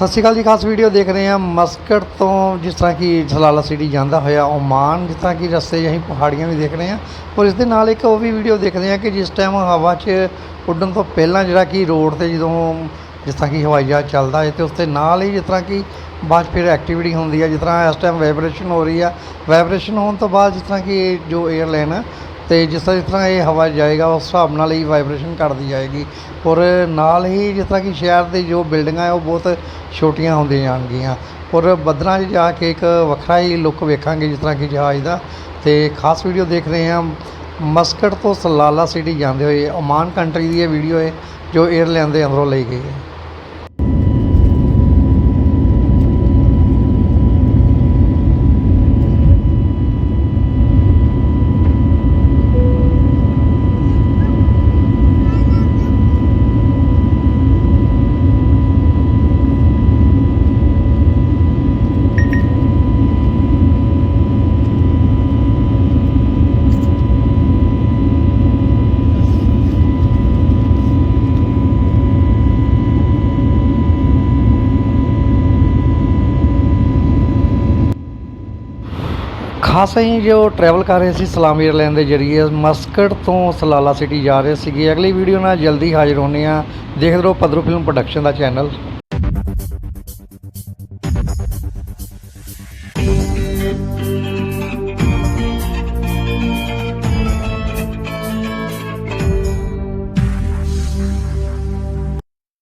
ਸਤਿ ਸ਼੍ਰੀ ਅਕਾਲ ਜੀ, ਖਾਸ ਵੀਡੀਓ ਦੇਖ ਰਹੇ ਹਾਂ ਮਸਕਟ ਤੋਂ ਜਿਸ ਤਰ੍ਹਾਂ ਕਿ ਜਲਾਲਾ ਸਿਟੀ ਜਾਂਦਾ ਹੋਇਆ ਓਮਾਨ, ਜਿਸ ਤਰ੍ਹਾਂ ਕਿ ਰਸਤੇ 'ਚ ਅਸੀਂ ਪਹਾੜੀਆਂ ਵੀ ਦੇਖ ਰਹੇ ਹਾਂ ਔਰ ਇਸ ਦੇ ਨਾਲ ਇੱਕ ਉਹ ਵੀ ਵੀਡੀਓ ਦੇਖਦੇ ਹਾਂ ਕਿ ਜਿਸ ਟਾਈਮ ਹਵਾ 'ਚ ਉੱਡਣ ਤੋਂ ਪਹਿਲਾਂ ਜਿਹੜਾ ਕਿ ਰੋਡ ਤੇ ਜਦੋਂ ਜਿਸ ਤਰ੍ਹਾਂ ਕਿ ਹਵਾਈ ਜਹਾਜ਼ ਚੱਲਦਾ ਹੈ ਤੇ ਉਸ ਦੇ ਨਾਲ ਹੀ ਜਿਸ ਤਰ੍ਹਾਂ ਕਿ ਬਾਅਦ 'ਚ ਫਿਰ ਐਕਟੀਵਿਟੀ ਹੁੰਦੀ ਹੈ, ਜਿਸ ਤਰ੍ਹਾਂ ਇਸ ਟਾਈਮ ਵਾਈਬ੍ਰੇਸ਼ਨ ਹੋ ਰਹੀ ਆ ਵਾਈਬ੍ਰੇਸ਼ਨ ਹੋਣ ਤੋਂ ਬਾਅਦ ਜਿਸ ਤਰ੍ਹਾਂ ਕਿ ਜੋ 에ਅਰਲਾਈਨ ਤੇ ਜਿਸ ਤਰ੍ਹਾਂ ਜਿਸ ਤਰ੍ਹਾਂ ਇਹ ਹਵਾ ਜਾਏਗਾ, ਉਸ ਹਿਸਾਬ ਨਾਲ ਹੀ ਵਾਈਬ੍ਰੇਸ਼ਨ ਕਰਦੀ ਜਾਏਗੀ ਔਰ ਨਾਲ ਹੀ ਜਿਸ ਤਰ੍ਹਾਂ ਕਿ ਸ਼ਹਿਰ ਦੇ ਜੋ ਬਿਲਡਿੰਗਾਂ ਹੈ ਉਹ ਬਹੁਤ ਛੋਟੀਆਂ ਹੁੰਦੀਆਂ ਜਾਣਗੀਆਂ ਔਰ ਬੱਦਲਾਂ 'ਚ ਜਾ ਕੇ ਇੱਕ ਵੱਖਰਾ ਹੀ ਲੁੱਕ ਵੇਖਾਂਗੇ ਜਿਸ ਤਰ੍ਹਾਂ ਕਿ ਜਹਾਜ਼ ਦਾ ਤੇ ਖਾਸ ਵੀਡੀਓ ਦੇਖ ਰਹੇ ਹਾਂ ਮਸਕਟ ਤੋਂ ਸਲਾਲਾ ਸਿਟੀ ਜਾਂਦੇ ਹੋਏ ਓਮਾਨ ਕੰਟਰੀ ਦੀ ਇਹ ਵੀਡੀਓ ਹੈ ਜੋ 에ਅਰਲਾਈਨ ਦੇ ਅੰਦਰੋਂ ਲਈ ਗਈ ਹੈ। ਖਾਸ ਅਸੀਂ ਜੋ ਟਰੈਵਲ ਕਰ ਰਹੇ ਸੀ ਸਲਾਮ 에ਅਰਲਾਈਨ ਦੇ ਜਰੀਏ ਮਸਕਟ ਤੋਂ ਸਲਾਲਾ ਸਿਟੀ ਜਾ ਰਹੇ ਸੀਗੇ। ਅਗਲੀ ਵੀਡੀਓ ਨਾਲ ਜਲਦੀ ਹਾਜ਼ਰ ਹੋਣੇ ਆ ਦੇਖਦੇ ਰਹੋ ਪਦਰੂ ਫਿਲਮ ਪ੍ਰੋਡਕਸ਼ਨ ਦਾ ਚੈਨਲ